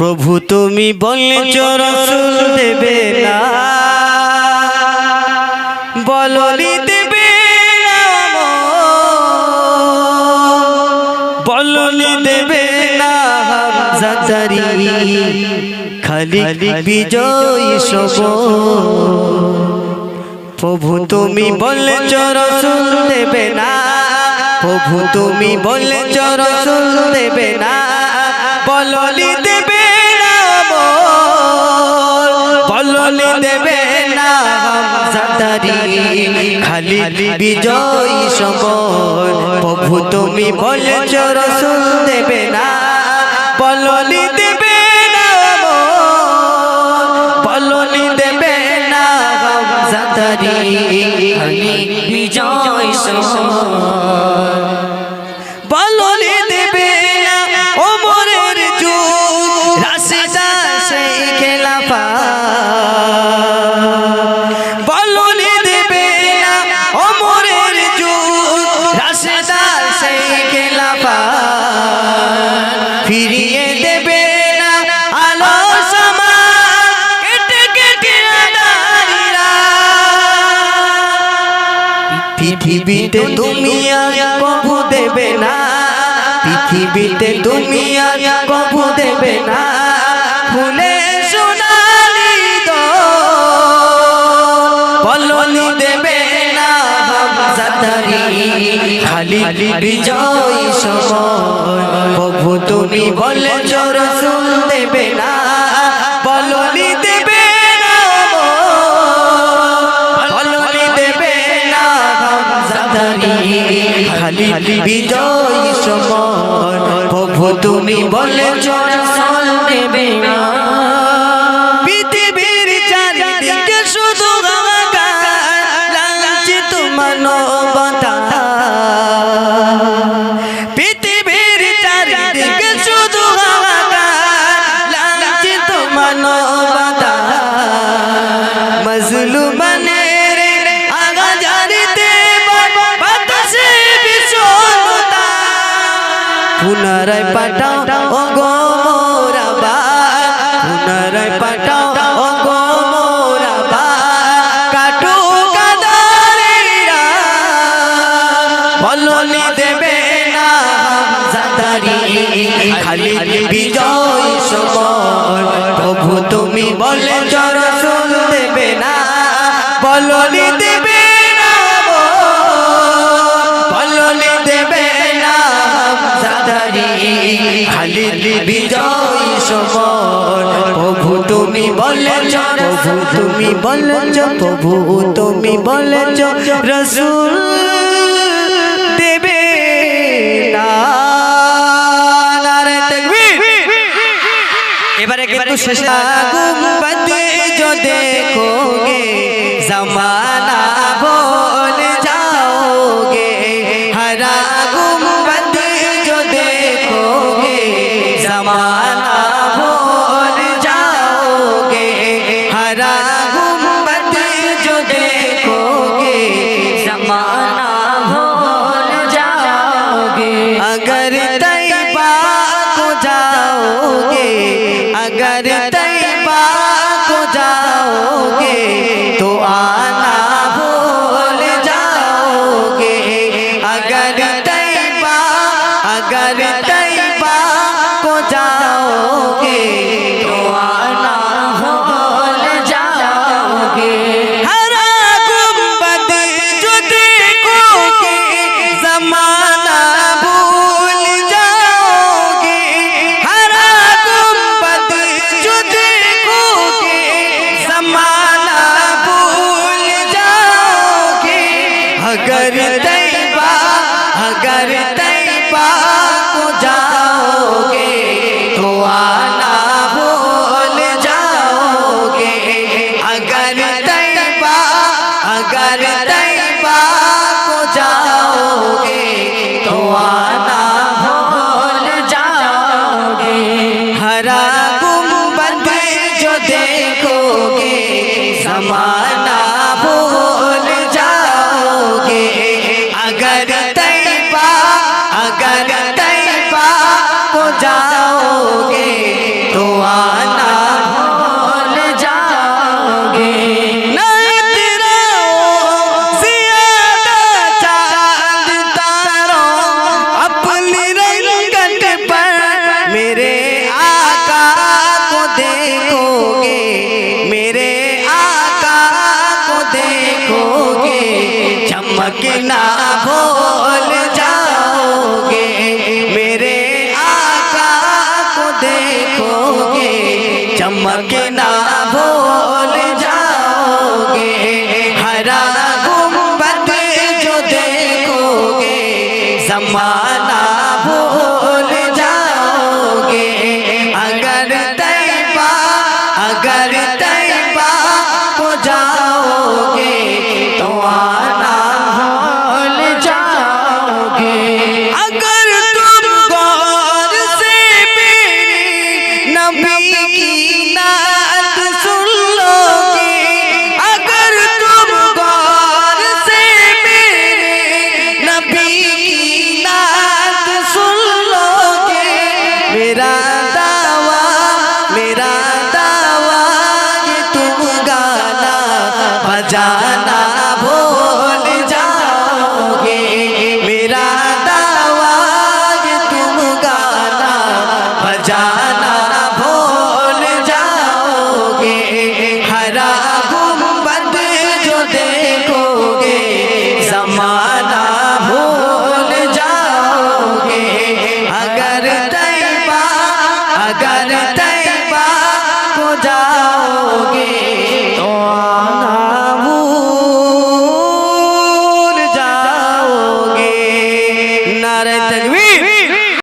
প্রভু তুমি বলছ রসুল দেবে না। বললি দেবে বললি দেবে না হামজাদারি। খালি বিজয় সব প্রভু তুমি বলেছ রসুল দেবে না। প্রভু তুমি বলেছ রসুল দেবে না। বললি দেবে না বললি দেবে না খালি বিজয় সময়। প্রভু তুমি বলেছ, রসুল দেবে না বললি দেবে না বললি দেবে না বিজয় সময়। পৃথিবীতে তুমি কবু দেবে না। পৃথিবীতে তুমি কবু দেবে না। ফুলে সোনালি বলনি দেবে না খালি বিজয় সময় প্রভু তুমি বলে রসুল দেবে না। পুনরায় পাঠাও ও গো মোরাবা পুনরায় পাঠাও দেবে না হামজাদারি খালি বিজয় সময়। প্রভু তুমি বলে রসুল দেবে না। বলনি বিজয় সমর প্রভু তুমি বলেছ, প্রভু তুমি বলেছ, প্রভু তুমি বলেছ, রসুল দেবে এবারে কিন্তু শেষা গুম্বদ যো দেখোগে, জমানা अगर तैबा को जाओगे तो आना भूल जाओगे। अगर तैबा अगर अगर तैबा अगर तैबा को जाओगे तो आना भूल जाओगे। अगर तैबा अगर तैबा को जाओगे तो आना भूल जाओगे। हरा गुंबद जो देखोगे जमाना Allah. জমানা ভুল अगर तैबा को जाओगे